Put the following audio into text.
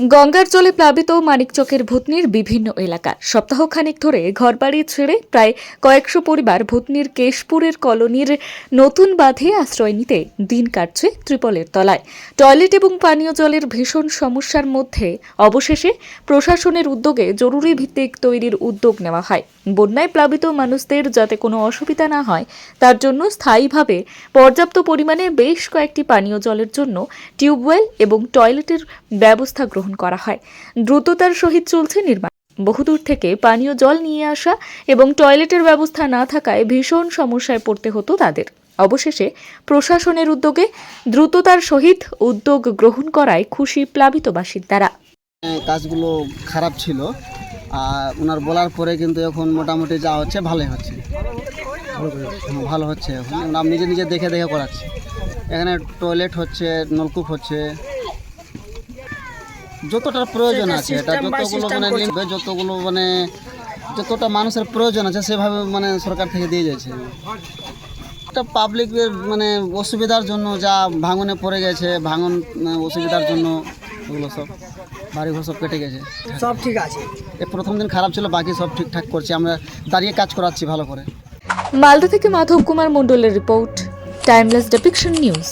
গঙ্গার জলে প্লাবিত মানিকচকের ভূতনির বিভিন্ন এলাকা। সপ্তাহখানেক ধরে ঘরবাড়ি ছেড়ে প্রায় কয়েকশো পরিবার ভূতনির কেশপুরের কলোনির নতুন বাঁধে আশ্রয় নিতে দিন কাটছে ত্রিপলের তলায়। টয়লেট এবং পানীয় জলের ভীষণ সমস্যার মধ্যে অবশেষে প্রশাসনের উদ্যোগে জরুরি ভিত্তিক তৈরির উদ্যোগ নেওয়া হয়। বন্যায় প্লাবিত মানুষদের যাতে কোনো অসুবিধা না হয়, তার জন্য স্থায়ীভাবে পর্যাপ্ত পরিমাণে বেশ কয়েকটি পানীয় জলের জন্য টিউবওয়েল এবং টয়লেটের ব্যবস্থা গ্রহণ করা হয়। দ্রুততার সহিত চলছে নির্মাণ। বহুদূর থেকে পানীয় জল নিয়ে আসা এবং টয়লেটের ব্যবস্থা না থাকায় ভীষণ সমস্যায় পড়তে হতো তাদের। অবশেষে প্রশাসনের উদ্যোগে দ্রুততার সহিত উদ্যোগ গ্রহণ করায় খুশি প্লাবিত বাসিন্দারা কাজগুলো খারাপ ছিল। আর ওনার বলার পরে কিন্তু এখন মোটামুটি যা হচ্ছে ভালোই হচ্ছে। ভালো হচ্ছে। এখন নিজে নিজে দেখে দেখে করাচ্ছি। এখানে টয়লেট হচ্ছে, নলকূপ হচ্ছে যতটা প্রয়োজন আছে এটা যতগুলো মানে লিখবে যতগুলো মানে যতটা মানুষের প্রয়োজন আছে সেভাবে মানে সরকার থেকে দিয়ে যাচ্ছে। একটা পাবলিকের মানে অসুবিধার জন্য যা ভাঙনে পড়ে গেছে ভাঙন অসুবিধার জন্য ওগুলো সব বাড়ি ঘর সব কেটে গেছে। সব ঠিক আছে। এ প্রথম দিন খারাপ ছিল বাকি সব ঠিকঠাক করছি আমরা দাঁড়িয়ে কাজ করাচ্ছি ভালো করে। মালদা থেকে মাধব কুমার মণ্ডলের রিপোর্ট টাইমলেস ডেপিকশন নিউজ